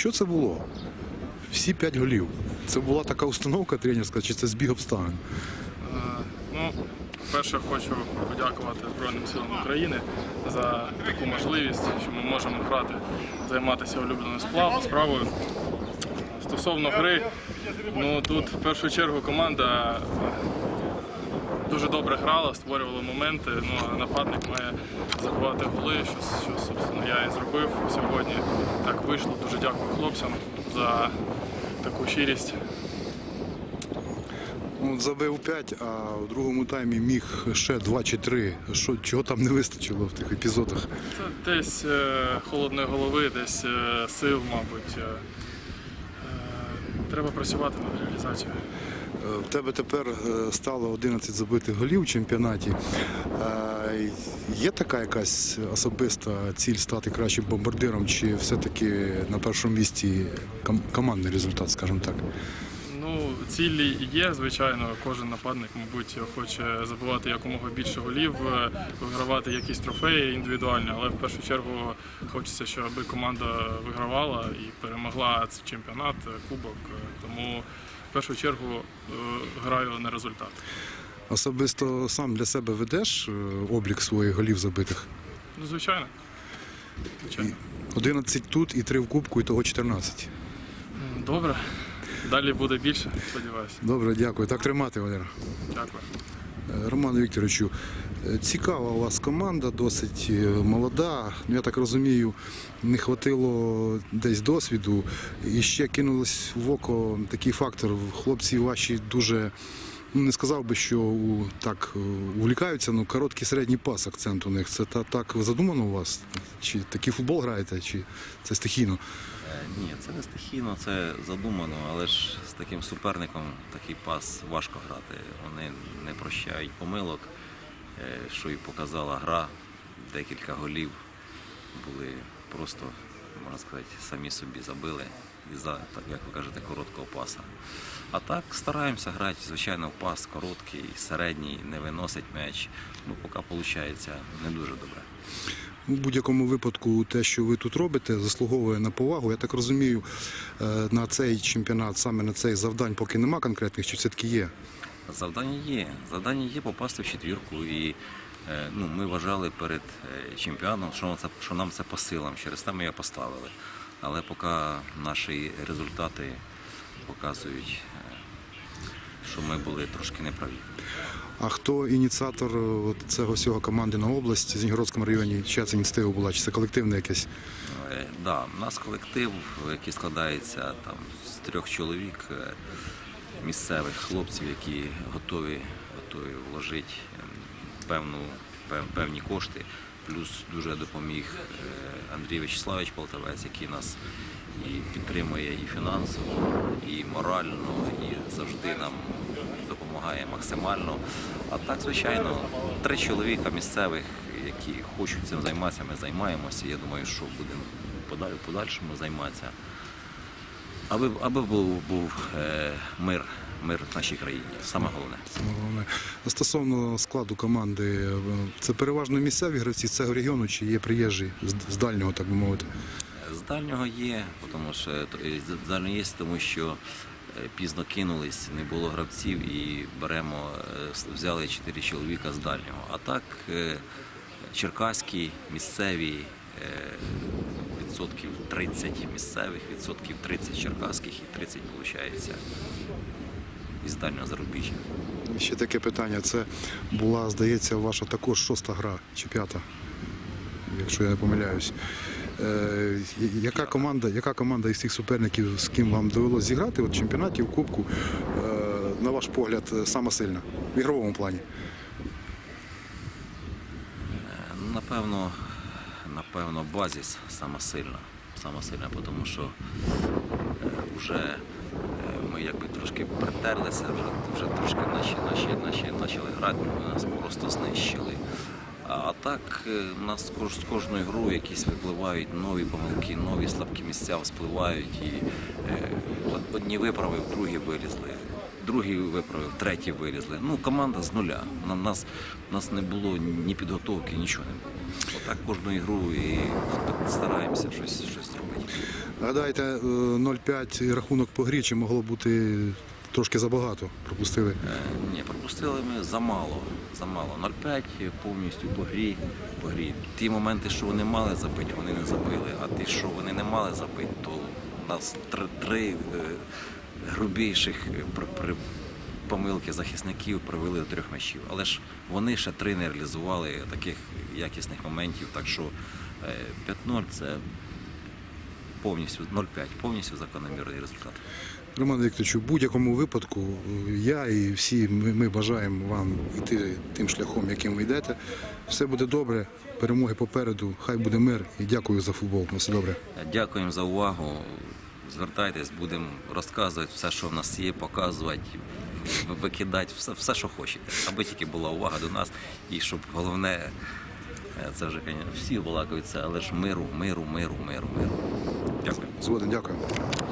Що це було? Всі п'ять голів. Це була така установка тренерська, чи це збіг обставин? Е, Ну, перше хочу подякувати Збройним силам України за таку можливість, що ми можемо грати, займатися улюбленою справою. Стосовно гри, ну тут в першу чергу команда дуже добре грала, створювала моменти. Ну а нападник має забивати голи, що, що собственно я і зробив сьогодні. Так вийшло. Дуже дякую хлопцям за таку щирість. Ну, забив 5, а в другому таймі міг ще 2 чи 3. Що, чого там не вистачило в тих епізодах? Це десь е, холодної голови, десь е, сил, мабуть. Е, треба працювати над реалізацією. Е, В тебе тепер е, стало 11 забитих голів у чемпіонаті. Е, Є така якась особиста ціль стати кращим бомбардиром, чи все-таки на першому місці командний результат, скажімо так? Цілі є, звичайно. Кожен нападник, мабуть, хоче забивати якомога більше голів, е, вигравати якісь трофеї індивідуальні, але в першу чергу хочеться, щоб команда вигравала і перемогла цей чемпіонат, е, кубок. Е, Тому в першу чергу граю на результат. Особисто сам для себе ведеш облік своїх голів забитих? Ну, звичайно. Звичайно. 11 тут і 3 в кубку, і того 14. Добре. Далі буде більше, сподіваюся. Добре, дякую. Так тримати, Валера. Дякую. Е, Роман Вікторовичу, е, цікава у вас команда, досить е, молода. Ну, Я так розумію, не хватило десь досвіду. І ще кинулось в око такий фактор. Хлопці ваші дуже. Ну, не сказав би, що так увлікаються, ну короткий середній пас акцент у них. Це так задумано у вас? Чи такий футбол граєте, чи це стихійно? Ні, це не стихійно, це задумано, але ж з таким суперником такий пас важко грати. Вони не прощають помилок, е, що і показала гра. Декілька голів були просто, можна сказати, самі собі забили із-за, так як ви кажете, короткого паса. А так стараємося грати, звичайно, в пас короткий, середній, не виносить м'яч. Ну, поки виходить не дуже добре. У будь-якому випадку те, що ви тут робите, заслуговує на повагу. Я так розумію, е, на цей чемпіонат, саме на цей завдань, поки нема конкретних, чи все-таки є. Завдання є. Завдання є попасти в четвірку. І е, ну, ми вважали перед е, чемпіоном, що, це, що нам це по силам. Через те ми його поставили. Але поки наші результати показують, що ми були трошки неправі. А хто ініціатор е, от цього всього команди на область в Зінігородському районі? Чия це ініціатива була? Чи це колективне якесь? Е, Да, у нас колектив, який складається там, з трьох чоловік, е, місцевих хлопців, які готові, готові вложити ем, певну, пев- певні кошти. Плюс дуже допоміг е, Андрій Вячеславович Полтавець, який нас і підтримує і фінансово, і морально, і завжди нам допомагає максимально. А так, звичайно, три чоловіка місцевих, які хочуть цим займатися, ми займаємося. Я думаю, що будемо подаль- подальшому займатися. Аби, аби був, був е, мир, мир в нашій країні. Саме головне. Саме головне. Стосовно складу команди, це переважно місцеві гравці з цього регіону, чи є приїжджі з- дальнього, так би мовити? З дальнього є, тому що е, з дальнього є, тому що е, пізно кинулись, не було гравців і беремо, е, взяли чотири чоловіка з дальнього. А так черкаські, місцеві, відсотків 30 місцевих, відсотків 30 черкаських і 30 виходить із дальнього зарубіжжя. Ще таке питання. Це була, здається, ваша також шоста гра чи п'ята, якщо я не помиляюсь. Е, яка команда, яка команда із цих суперників, з ким вам довелося зіграти от чемпіонаті, в Кубку, е, на ваш погляд, е, сама сильна в ігровому плані? Ну, Напевно, напевно, базіс сама сильна. Сама сильна, тому що е, вже е, якби трошки притерлися, вже, вже трошки наші, наші, наші почали грати, нас просто знищили. А, так е, у нас з кожною грою якісь випливають нові помилки, нові слабкі місця вспливають. І е, одні виправи, другі вилізли. Другі виправив, треті вилізли. Ну, команда з нуля. На нас, нас не було ні підготовки, нічого не було. Отак кожну ігру і стараємося щось, щось зробити. Гадаєте, е, 0,5 рахунок по грі чи могло бути трошки забагато? Пропустили. Е, Ні, пропустили ми замало. Замало. 0,5 повністю по грі, по грі. Ті моменти, що вони мали забити, вони не забили. А ті, що вони не мали забити, то у нас три, три е, грубіших е, помилки захисників привели до трьох м'ячів. Але ж вони ще три не реалізували таких якісних моментів. Так що е, 5-0 це повністю 0,5, повністю закономірний результат. Роман Вікторович, у будь-якому випадку е, я і всі ми, ми бажаємо вам йти тим шляхом, яким ви йдете. Все буде добре, перемоги попереду, хай буде мир і дякую за футбол. На все добре. Дякуємо за увагу. Звертайтесь, будемо розказувати все, що в нас є, показувати, викидати, все, все, що хочете. Аби тільки була увага до нас, і щоб головне, е, це вже всі балакаються, але ж миру, миру, миру, миру, миру. Дякую. Згоден, дякую.